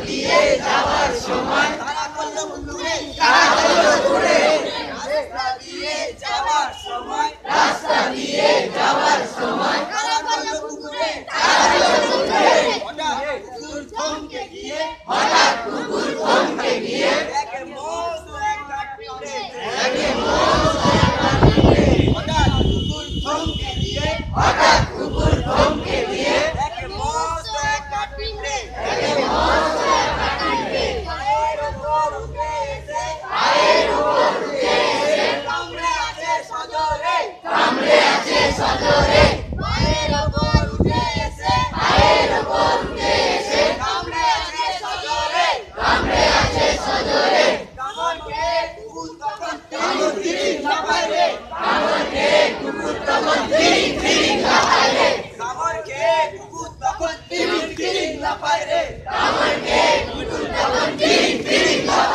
দিয়ে যাওয়ার সময়। তারা করল দূরে তারা রাস্তা দিয়ে যাওয়ার সময়। রাস্তা দিয়ে যাওয়ার সময়। তারা করল দূরে তারা হঠাৎ Tamanquei, tudo tamanquei, vim,